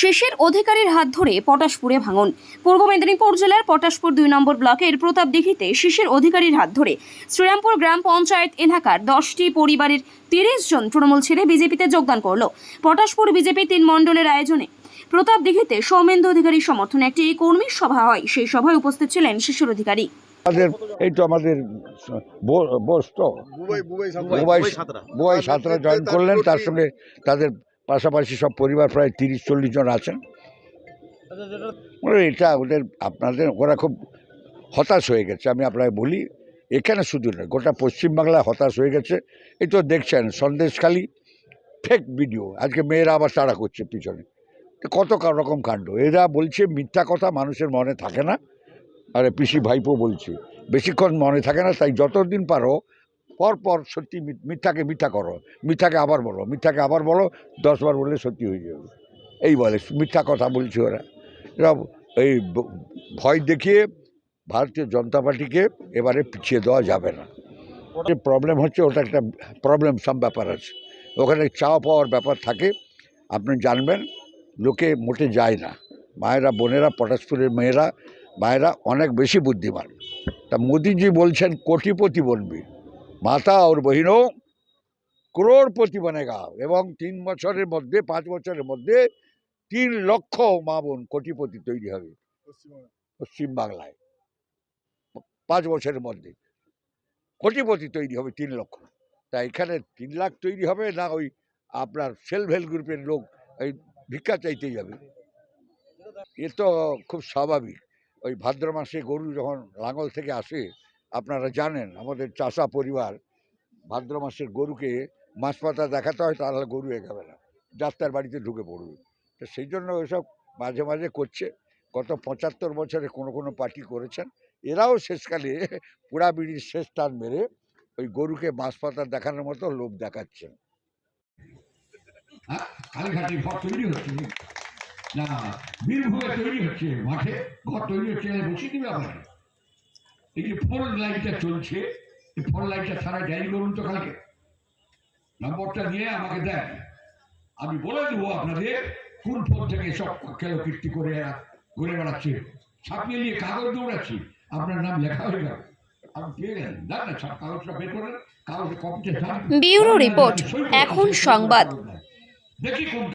শেষের অধিকারীর হাত ধরে পটাশপুরে ভাঙন। পূর্ব মেদিনীপুর জেলার পটাশপুর দুই নম্বর ব্লকের প্রতাপ প্রতাপদিঘিতে শিশির অধিকারীর হাত ধরে শ্রীরামপুর গ্রাম পঞ্চায়েত এলাকার দশটি পরিবারের তিরিশ জন তৃণমূল ছেড়ে বিজেপিতে যোগদান করল। পটাশপুর বিজেপি তিন মণ্ডলের আয়োজনে প্রতাপ দিঘিতে সৌমেন্দু অধিকারীর সমর্থনে একটি কর্মী সভা হয়। সেই সভায় উপস্থিত ছিলেন শিশির অধিকারী। আমাদের এই তো আমাদের বোস তো। বুবাই সাঁতরা। জয়েন করলেন। তার সঙ্গে তাদের পাশাপাশি সব পরিবার প্রায় তিরিশ, চল্লিশ জন আছেন। মানে এটা ওদের, আপনাদের, ওরা খুব হতাশ হয়ে গেছে। আমি আপনাকে বলি, এখানে শুধু নয়, গোটা পশ্চিমবাংলায় হতাশ হয়ে গেছে। এই তো দেখছেন, সন্দেশখালি ফেক ভিডিও আজকে মেয়েরা আবার তাড়া করছে পিছনে। কত রকম কাণ্ড। এরা বলছে, মিথ্যা কথা মানুষের মনে থাকে না। আরে পিসি ভাইপো বলছে, বেশিক্ষণ মনে থাকে না, তাই যতদিন পারো পর পর সত্যি মিথ্যাকে মিথ্যা করো। মিথ্যাকে আবার বলো, মিথ্যাকে আবার বলো, দশবার বললে সত্যি হয়ে যাবে। এই বলে, মিথ্যা কথা বলছে ওরা। এরা এই ভয় দেখিয়ে ভারতীয় জনতা পার্টিকে এবারে পিছিয়ে দেওয়া যাবে না। যে প্রবলেম হচ্ছে, ওটা একটা প্রবলেম সাম ব্যাপার আছে। ওখানে চাওয়া পাওয়ার ব্যাপার থাকে। আপনি জানবেন, লোকে মোটে যায় না। মায়েরা, বোনেরা, পটাশপুরের মেয়েরা, মায়েরা অনেক বেশি বুদ্ধিমান। তা মোদিজি বলছেন, কোটিপতি বনবি মাতা ওর বহিনও করোড়পতি বনেগা এবং তিন বছরের মধ্যে পাঁচ বছরের মধ্যে তিন লক্ষ মা বোন কোটিপতি তৈরি হবে পশ্চিমবাংলায়। পাঁচ বছরের মধ্যে কোটিপতি তৈরি হবে তিন লক্ষ। তা এখানে তিন লাখ তৈরি হবে না ওই আপনার সেলফ হেল্প গ্রুপের লোক এই ভিক্ষা চাইতে যাবে? এ তো খুব স্বাভাবিক। ওই ভাদ্র মাসে গরু যখন লাঙ্গল থেকে আসে আপনারা জানেন, আমাদের চাষা পরিবার ভাদ্র মাসের গরুকে মাছ পাতা দেখাতে হয়, তাহলে গরু এগাবে না। ডাক্তার বাড়িতে ঢুকে পড়বে। তো সেই জন্য ওইসব মাঝে মাঝে করছে। গত পঁচাত্তর বছরে কোনো কোনো পার্টি করেছেন। এরাও শেষকালে পুরা বিড়ির শেষ টান মেরে ওই গরুকে মাছ পাতা দেখানোর মতো লোভ দেখাচ্ছেন। হ্যাঁ? না, বীরভূমে তৈরি হচ্ছে মাঠে, ঘর তৈরি হচ্ছে বসিয়ে দিবে আপনাকে। এই যে ফোর লাইনটা চলছে এই ফোর লাইনটা জারি করুন তো কালকে। নম্বরটা নিয়ে আমাকে দেন। আমি বলে দেবো আপনাদের কোন ফোন থেকে সব কেউ কীর্তি করে ঘুরে বেড়াচ্ছে। ছাপিয়ে নিয়ে কাগজ দৌড়াচ্ছি। আপনার নাম লেখা হয়ে গেল। ব্যুরো রিপোর্ট, এখন সংবাদ। দেখি কোন